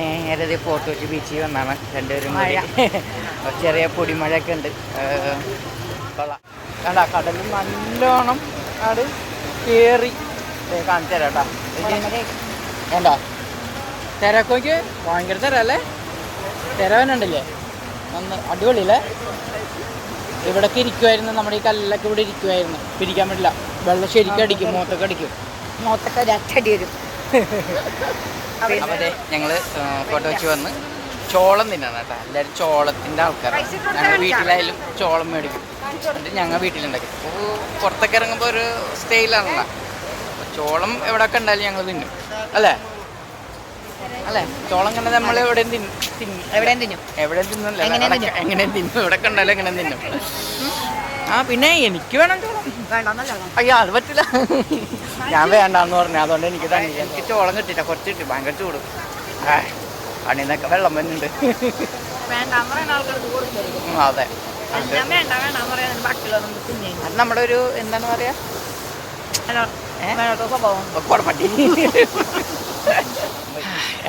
നേരെ ഫോർട്ട് കൊച്ചി ബീച്ചിൽ വന്നാണ് രണ്ടുപേരും ചെറിയ പൊടിമഴയൊക്കെ ഉണ്ട്. കൊള്ളാം. കണ്ട കടലും നല്ലോണം അത് കയറി കാണിച്ചു തരാം കേട്ടോ. വേണ്ട തിരക്കോയ്ക്ക് ഭയങ്കര തിരല്ലേ? തിരവനുണ്ടല്ലേ? നന്ന് അടിപൊളിയല്ലേ? ഇവിടൊക്കെ ഇരിക്കുമായിരുന്നു നമ്മുടെ ഈ കല്ലൊക്കെ ഇവിടെ ഇരിക്കുമായിരുന്നു പിരിക്കാൻ പറ്റില്ല. വെള്ളം ശരിക്കും അടിക്കും. മൂത്തൊക്കെ അടിക്കും. മൂത്തൊക്കെ ഒരു അച്ചടി വരും. അപ്പോൾ അതെ ഞങ്ങൾ ഫോട്ടോ വെച്ച് വന്ന് ചോളം തിന്നാണ് കേട്ടോ. എല്ലാവരും ചോളത്തിന്റെ ആൾക്കാരാണ്. ഞങ്ങൾ വീട്ടിലായാലും ചോളം മേടിക്കും. എന്നിട്ട് ഞങ്ങൾ വീട്ടിലുണ്ടാക്കി. അപ്പോൾ പുറത്തൊക്കെ ഇറങ്ങുമ്പോൾ ഒരു സ്റ്റൈലാണല്ലോ. അപ്പോൾ ചോളം എവിടെയൊക്കെ ഉണ്ടായാലും ഞങ്ങൾ തിന്നും. അല്ലേ? അല്ലേ? ചോളം കണ്ടാൽ നമ്മൾ എവിടെയും തിന്നും. തിന്നും. എവിടെയും തിന്നും. എവിടെയും തിന്നും. എങ്ങനെയും തിന്നും. എവിടെ കണ്ടാലും എങ്ങനെയും തിന്നും. ആ പിന്നെ എനിക്ക് വേണം ചോളം അയ്യോ അത് പറ്റില്ല ഞാൻ വേണ്ടെന്ന് പറഞ്ഞു അതുകൊണ്ട് എനിക്ക് തന്നെ എനിക്ക് ചോളം കിട്ടില്ല കുറച്ച് കിട്ടി ഭയങ്കര ചൂട്. ആ, കണ്ണിന്നൊക്കെ വെള്ളം വരുന്നുണ്ട് ഉം, അതെ. അത് നമ്മുടെ ഒരു എന്താണ് പറയാ? കൊടപ്പട്ടി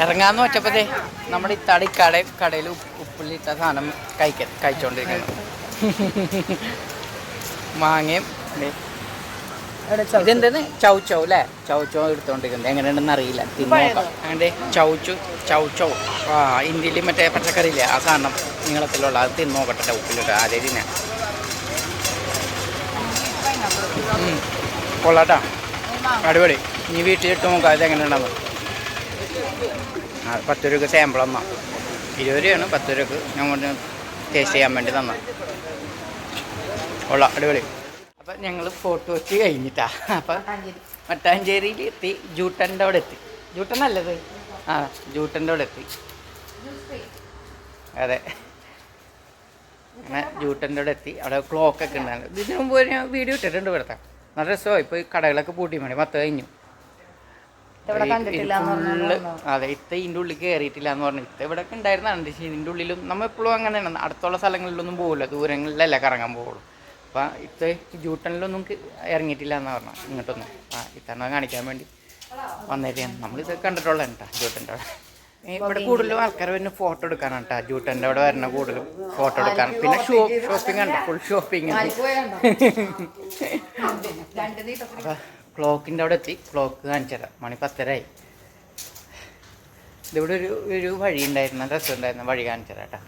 ഇറങ്ങാന്ന് വെച്ചപ്പോഴേ നമ്മുടെ ഇത്താടി കട കടയിൽ ഉപ്പുള്ളിട്ട സാധനം കഴിക്ക കഴിച്ചോണ്ടിരിക്കുന്നത് മാങ്ങയും ദേ. ഇതെന്താണ് ചൗച്ചൗ അല്ലേ? ചൗച്ചൗ എടുത്തോണ്ടിരിക്കുന്നത് എങ്ങനെയുണ്ടെന്ന് അറിയില്ല. അങ്ങനെ ചൗച്ചു ചൗച്ചൗ ആ ഇന്ത്യയിൽ മറ്റേ പച്ചക്കറിയില്ലേ? ആ സാധനം നീളത്തിലുള്ള അത് തിന്നോക്കട്ടെ ഉപ്പിലിട്ട് ആ രീതി ഞാൻ കൊള്ളാട്ടാ. അടിപൊളി. ഇനി വീട്ടിലിട്ട് നോക്കാം അത് എങ്ങനെയുണ്ടെന്ന് ആ പത്ത് രൂപക്ക് സാമ്പിൾ തന്നാ. ഇരുപത് രൂപയാണ് പത്ത് രൂപക്ക് ഞാൻ ടേസ്റ്റ് ചെയ്യാൻ വേണ്ടി തന്ന. കൊള്ളാം അടിപൊളി. അപ്പം ഞങ്ങൾ ഫോട്ടോ വെച്ച് കഴിഞ്ഞിട്ടാ. അപ്പം മട്ടാഞ്ചേരിയിൽ എത്തി ജൂട്ടന്റെ അവിടെ എത്തി. ജൂട്ടൻ നല്ലത്. ആ ജൂട്ടന്റെ അവിടെ എത്തി. അതെ. അങ്ങനെ ജൂട്ടന്റെ അവിടെ എത്തി. അവിടെ ക്ലോക്ക് ഒക്കെ ഉണ്ടായിരുന്നു ഇതിനു മുമ്പ് ഞാൻ വീഡിയോ ഇട്ടിട്ടുണ്ട് ഇവിടുത്തെ നല്ല രസമായി. ഇപ്പോൾ ഈ കടകളൊക്കെ പൂട്ടി മണി. പത്ത് കഴിഞ്ഞു. അതെ ഇത്ത ഇതിന്റെ ഉള്ളിൽ കയറിയിട്ടില്ല എന്ന് പറഞ്ഞു. ഇത്ത ഇവിടെ ഒക്കെ ഉണ്ടായിരുന്നാണ്. പക്ഷേ ഇതിന്റെ ഉള്ളിലും നമ്മൾ എപ്പോഴും അങ്ങനെയാണ് അടുത്തുള്ള സ്ഥലങ്ങളിലൊന്നും പോകില്ല ദൂരങ്ങളിലല്ല കറങ്ങാൻ പോകുള്ളൂ അപ്പം ഇത് ജൂട്ടണിലൊന്നും നമുക്ക് ഇറങ്ങിയിട്ടില്ല എന്നാണ് പറഞ്ഞത് ഇങ്ങോട്ടൊന്നും. ആ ഇത്തവണ കാണിക്കാൻ വേണ്ടി വന്നേരിയാണ് നമ്മളിത് കണ്ടിട്ടുള്ളത് കേട്ടോ ജൂട്ടന്റെ അവിടെ. ഇവിടെ കൂടുതലും ആൾക്കാർ വരുന്ന ഫോട്ടോ എടുക്കാനാണ് കേട്ടോ ജൂട്ടന്റെ അവിടെ വരുന്ന കൂടുതലും ഫോട്ടോ എടുക്കാൻ പിന്നെ ഷോ ഷോപ്പിംഗ് ഉണ്ട് ഫുൾ ഷോപ്പിംഗ് അപ്പം ക്ലോക്കിന്റെ അവിടെ എത്തി. ക്ലോക്ക് കാണിച്ചു തരാം. മണി പത്തരായി. ഇതിവിടെ ഒരു ഒരു വഴി ഉണ്ടായിരുന്ന രസം ഉണ്ടായിരുന്നു വഴി കാണിച്ചു തരാം കേട്ടോ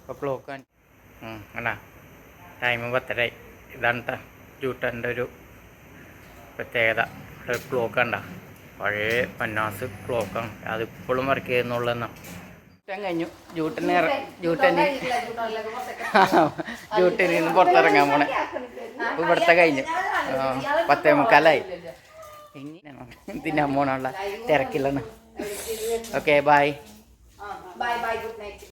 അപ്പോൾ ക്ലോക്ക് കാണിച്ചു കണ്ടാ? ടൈം പത്തരായി ഇതാണ് കേട്ടോ ജൂട്ടന്റെ ഒരു പ്രത്യേകത. ഇവിടെ ക്ലോക്ക് കണ്ട. പഴയ പന്നാസ് ക്ലോക്കാണ് അതിപ്പോഴും വർക്ക് ചെയ്യുന്നുള്ളതെന്നാണ് ജൂട്ടൻ കഴിഞ്ഞു. ജൂട്ടന് ഇറ- ജൂട്ടന് ജൂട്ടനിൽ നിന്ന് പുറത്തിറങ്ങാൻ പോണേ. ഇവിടുത്തെ കഴിഞ്ഞു. പത്തേ മുക്കാലായി. തിന്നാൻ പോണുള്ള തിരക്കില്ലെന്ന് ഓക്കെ ബൈ ബൈ ബൈ